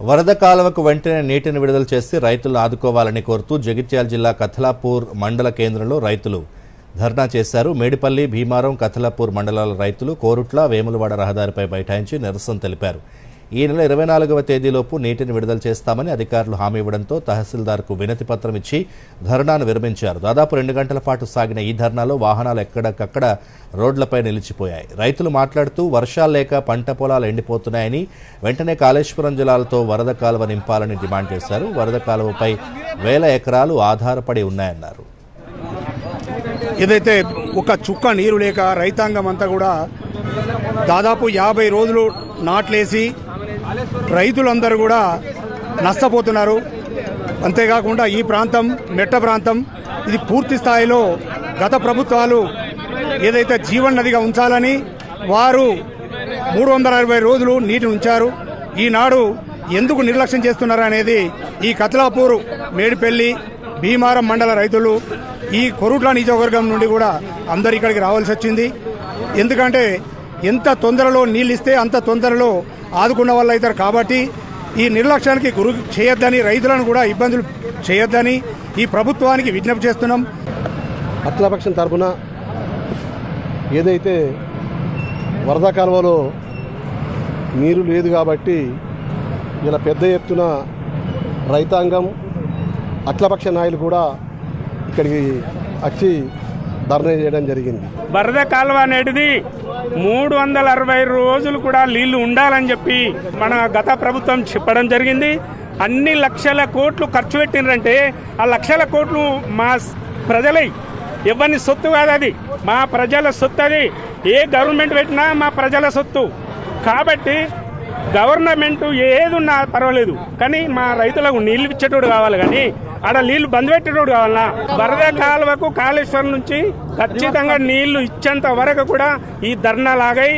వరద కాలువకు వెంటనే నీటిని విడుదల చేసి రైతులను ఆదుకోవాలని కోరుతూ జగిత్యాల జిల్లా కథలాపూర్ మండల కేంద్రంలో రైతులు ధర్నా చేశారు. మేడిపల్లి భీమారం కథలాపూర్ మండలాల రైతులు కోరుట్ల వేములవాడ రహదారిపై బైఠాయించి నిరసన తెలిపారు. ఈ నెల ఇరవై నాలుగవ తేదీలోపు నీటిని విడుదల చేస్తామని అధికారులు హామీ ఇవ్వడంతో తహసీల్దార్కు వినతి పత్రం ఇచ్చి ధర్నాను విరమించారు. దాదాపు రెండు గంటల పాటు సాగిన ఈ ధర్నాలో వాహనాలు ఎక్కడికక్కడ రోడ్లపై నిలిచిపోయాయి. రైతులు మాట్లాడుతూ వర్షాలు లేక పంట పొలాలు ఎండిపోతున్నాయని వెంటనే కాళేశ్వరం జలాలతో వరద కాలువ నింపాలని డిమాండ్ చేశారు. వరద కాలువపై వేల ఎకరాలు ఆధారపడి ఉన్నాయన్నారు. ఏదైతే ఒక చుక్క నీరు లేక రైతాంగం అంతా కూడా దాదాపు యాభై రోజులు నాట్లేసి రైతులందరూ కూడా నష్టపోతున్నారు. అంతేకాకుండా ఈ ప్రాంతం మెట్ట ప్రాంతం ఇది పూర్తి స్థాయిలో గత ప్రభుత్వాలు ఏదైతే జీవన్ నదిగా ఉంచాలని వారు మూడు వందల అరవై రోజులు నీటిని ఉంచారు. ఈనాడు ఎందుకు నిర్లక్ష్యం చేస్తున్నారు అనేది ఈ కత్లాపూర్ మేడిపల్లి భీమారం మండల రైతులు ఈ కొరుట్ల నియోజకవర్గం నుండి కూడా అందరు ఇక్కడికి రావాల్సి వచ్చింది. ఎందుకంటే ఎంత తొందరలో నీళ్ళు ఇస్తే అంత తొందరలో ఆదుకున్న వాళ్ళు అవుతారు కాబట్టి ఈ నిర్లక్ష్యానికి గురి చేయొద్దని రైతులను కూడా ఇబ్బందులు చేయొద్దని ఈ ప్రభుత్వానికి విజ్ఞప్తి చేస్తున్నాం. అఖిలపక్షం తరఫున ఏదైతే వరద కాలువలో నీరు లేదు కాబట్టి ఇలా పెద్ద ఎత్తున రైతాంగం అఖిలపక్ష నాయకులు కూడా ఇక్కడికి వచ్చి ధర్నా చేయడం జరిగింది. బరద కాలువ అనేది మూడు వందల అరవై రోజులు కూడా నీళ్ళు ఉండాలని చెప్పి మన గత ప్రభుత్వం చెప్పడం జరిగింది. అన్ని లక్షల కోట్లు ఖర్చు పెట్టినరంటే ఆ లక్షల కోట్లు మా ప్రజలై ఎవరిని సొత్తు కాదు అది. మా ప్రజల సొత్తు అది ఏ గవర్నమెంట్ పెట్టినా మా ప్రజల సొత్తు. కాబట్టి గవర్నమెంట్ ఏదున్నా పర్వాలేదు. కానీ మా రైతులకు నీళ్ళు ఇచ్చేటోడు కావాలి కానీ ఆడ నీళ్ళు బంద్ పెట్టేటోడు కావాలన్నా. వరద కాలువకు కాళేశ్వరం నుంచి ఖచ్చితంగా నీళ్ళు ఇచ్చేంత వరకు కూడా ఈ ధర్నా లాగై